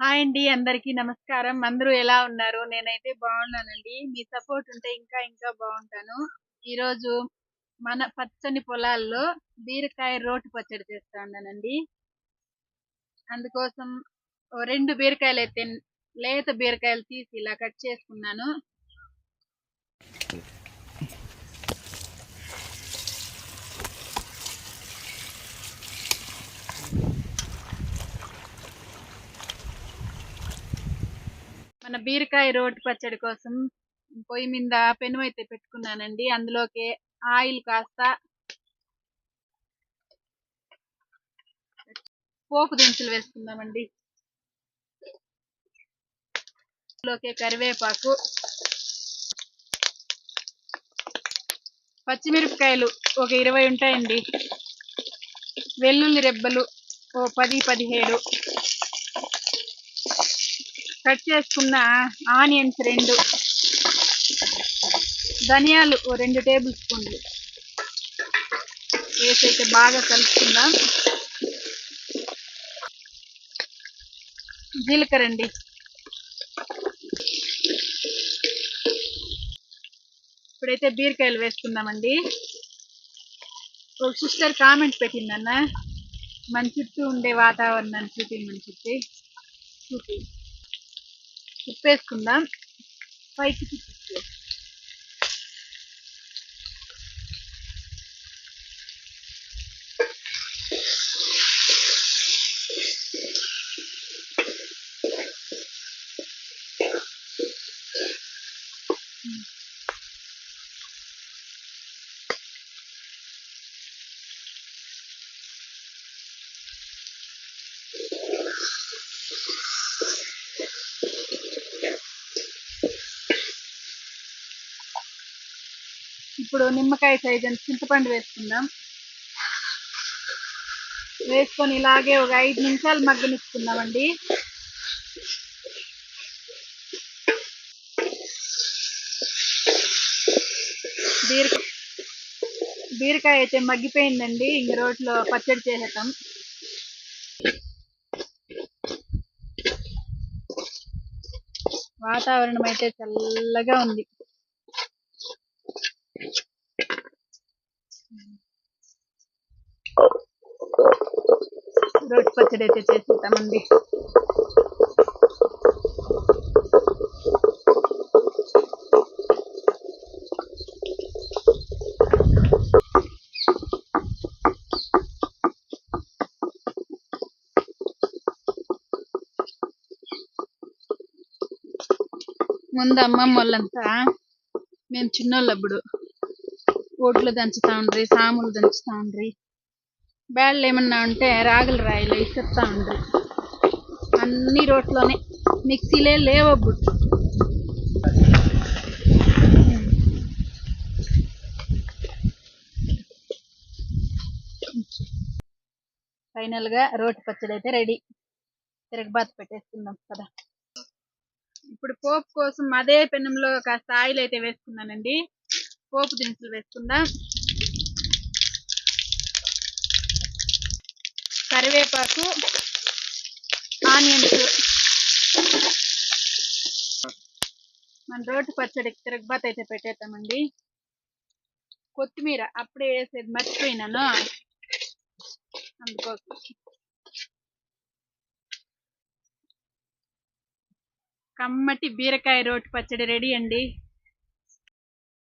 Hi అండి అందరికీ నమస్కారం. అందరూ ఎలా ఉన్నారు? నేనైతే బాగున్నానండి. మీ సపోర్ట్ ఉంటే ఇంకా ఇంకా బాగుంటాను. ఈరోజు మన పచ్చని పొలాల్లో బీరకాయ రోటి పచ్చడి చేస్తా ఉన్నానండి. అందుకోసం రెండు బీరకాయలు అయితే లేత బీరకాయలు తీసి ఇలా కట్ చేసుకున్నాను. మన బీరకాయ రోటి పచ్చడి కోసం పొయ్యి మీద పెను అయితే పెట్టుకున్నానండి. అందులోకి ఆయిల్ కాస్త పోపు దినుసులు వేసుకుందామండి. అందులోకి కరివేపాకు పచ్చిమిరపకాయలు ఒక ఇరవై ఉంటాయండి. వెల్లుల్లి రెబ్బలు ఓ పది పదిహేడు కట్ చేసుకున్న ఆనియన్స్ రెండు. ధనియాలు ఓ రెండు టేబుల్ స్పూన్లు. వేసి అయితే బాగా కలుపుకుందాం. జీలకర్ర అండి. ఇప్పుడైతే బీరకాయలు వేసుకుందామండి. ఒక సిస్టర్ కామెంట్ పెట్టిందన్న. మన చుట్టూ ఉండే వాతావరణాన్ని చూపించమని చెప్పి. చూపి ఉప్పేసుకుందాం. పైకి తిప్పి ఇప్పుడు నిమ్మకాయ సైజ్ అంత చింతపండు వేసుకుందాం. వేసుకొని ఇలాగే ఒక ఐదు నిమిషాలు మగ్గనిస్తున్నామండి బీర బీరకాయ అయితే మగ్గిపోయిందండి. ఇంక రోట్లో పచ్చడి చేసేద్దాం. వాతావరణం అయితే చల్లగా ఉంది. రోడ్డు పచ్చడి అయితే చేసేద్దామండి. ముందు అమ్మమ్మ వాళ్ళంతా మేము చిన్నోళ్ళప్పుడు. ఓట్లు దంచుతా ఉండ్రి సాములు దంచుతాండ్రి. బ్యాళ్ళు ఏమన్నా ఉంటే రాగుల రాయిలు ఇసురుతా ఉండ్రి అన్ని రోట్లోనే. మిక్సీలే లేవబ్బు ఫైనల్గా రోటి పచ్చడి అయితే రెడీ తిరగబాత్ పెట్టేసుకుందాం కదా ఇప్పుడు పోపు కోసం అదే పెనంలో కాస్త ఆయిల్ అయితే వేసుకున్నానండి. పోపు దినుసులు వేసుకుందాం. కరివేపాకు ఆనియన్స్. మన రోటి పచ్చడికి తిరగబాత్ అయితే పెట్టేద్దామండి. కొత్తిమీర అప్పుడే వేసేది మర్చిపోయినాను. అందుకోసం. కమ్మటి బీరకాయ రోటి పచ్చడి రెడీ అండి.